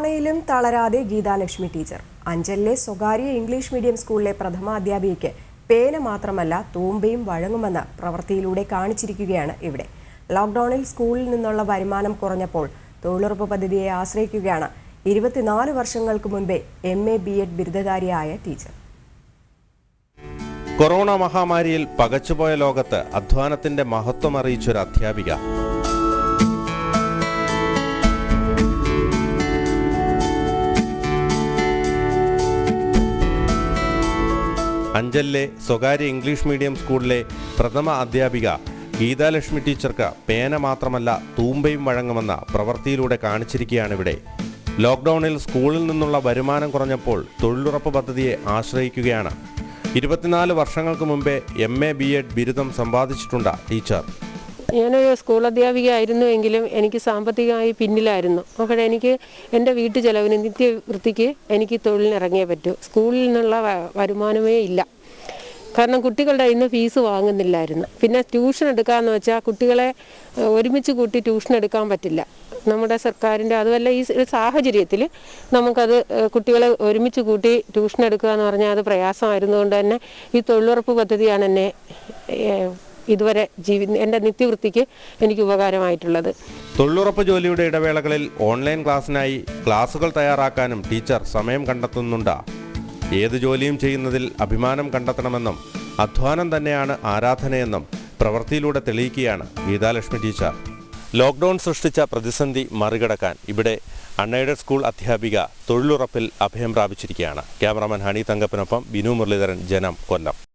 കൊറോണയിലും തളരാതെ ഗീതാലക്ഷ്മി ടീച്ചർ. അഞ്ചലിലെ സ്വകാര്യ English medium സ്കൂളിലെ പ്രഥമ അധ്യാപികയ്ക്ക് പേന മാത്രമല്ല തൂമ്പയും വഴങ്ങുമെന്ന് പ്രവൃത്തിയിലൂടെ കാണിച്ചിരിക്കുകയാണ് ഇവിടെ. ലോക്ക്ഡൌണിൽ സ്കൂളിൽ നിന്നുള്ള വരുമാനം കുറഞ്ഞപ്പോൾ തൊഴിലുറപ്പ് പദ്ധതിയെ ആശ്രയിക്കുകയാണ് ഇരുപത്തിനാല് വർഷങ്ങൾക്ക് മുൻപേ എം എ ബി എഡ് ബിരുദധാരിയായ ടീച്ചർ. കൊറോണ മഹാമാരിയിൽ പകച്ചുപോയ ലോകത്ത് അധ്വാനത്തിന്റെ മഹത്വം അറിയിച്ചൊരു അധ്യാപിക. അഞ്ചലിലെ സ്വകാര്യ ഇംഗ്ലീഷ് മീഡിയം സ്കൂളിലെ പ്രഥമ അധ്യാപിക ഗീതാലക്ഷ്മി ടീച്ചർക്ക് പേന മാത്രമല്ല തൂമ്പയും വഴങ്ങുമെന്ന പ്രവൃത്തിയിലൂടെ കാണിച്ചിരിക്കുകയാണിവിടെ ലോക്ക്ഡൗണിൽ സ്കൂളിൽ നിന്നുള്ള വരുമാനം കുറഞ്ഞപ്പോൾ തൊഴിലുറപ്പ് പദ്ധതിയെ ആശ്രയിക്കുകയാണ്. ഇരുപത്തിനാല് വർഷങ്ങൾക്ക് മുമ്പേ എം എ ബി എഡ് ബിരുദം സമ്പാദിച്ചിട്ടുണ്ട് ടീച്ചർ. ഞാനൊരു സ്കൂൾ അധ്യാപിക ആയിരുന്നു എങ്കിലും എനിക്ക് സാമ്പത്തികമായി പിന്നിലായിരുന്നു. അപ്പോൾ എനിക്ക് എന്റെ വീട്ടു ചെലവിന് നിത്യവൃത്തിക്ക് എനിക്ക് തൊഴിലിനിറങ്ങിയേ പറ്റൂ. സ്കൂളിൽ നിന്നുള്ള വരുമാനമേ ഇല്ല. കാരണം കുട്ടികളുടെ ഇന്ന് ഫീസ് വാങ്ങുന്നില്ലായിരുന്നു. പിന്നെ ട്യൂഷൻ എടുക്കാമെന്ന് വെച്ചാൽ കുട്ടികളെ ഒരുമിച്ച് കൂട്ടി ട്യൂഷൻ എടുക്കാൻ പറ്റില്ല. നമ്മുടെ സർക്കാരിന്റെ അതുമല്ല ഈ സാഹചര്യത്തിൽ നമുക്കത് കുട്ടികളെ ഒരുമിച്ച് കൂട്ടി ട്യൂഷൻ എടുക്കുക എന്ന് പറഞ്ഞാൽ അത് പ്രയാസമായിരുന്നുകൊണ്ട് തന്നെ ഈ തൊഴിലുറപ്പ് പദ്ധതിയാണ് എന്നെ ഇതുവരെ ജീവി എന്റെ നിത്യവൃത്തിക്ക് എനിക്ക് ഉപകാരമായിട്ടുള്ളത്. തൊഴിലുറപ്പ് ജോലിയുടെ ഇടവേളകളിൽ ഓൺലൈൻ ക്ലാസ്സിനായി ക്ലാസുകൾ തയ്യാറാക്കാനും ടീച്ചർ സമയം കണ്ടെത്തുന്നുണ്ട്. ഏത് ജോലിയും ചെയ്യുന്നതിൽ അഭിമാനം കണ്ടെത്തണമെന്നും അധ്വാനം തന്നെയാണ് ആരാധനയെന്നും പ്രവൃത്തിയിലൂടെ തെളിയിക്കുകയാണ് ഗീതാലക്ഷ്മി ടീച്ചർ. ലോക്ക്ഡൗൺ സൃഷ്ടിച്ച പ്രതിസന്ധി മറികടക്കാൻ ഇവിടെ അൺഎയ്ഡഡ് സ്കൂൾ അധ്യാപിക തൊഴിലുറപ്പിൽ അഭയം പ്രാപിച്ചിരിക്കുകയാണ്. ക്യാമറാമാൻ ഹണി തങ്കപ്പനൊപ്പം ബിനു മുരളീധരൻ ജനം കൊല്ലം.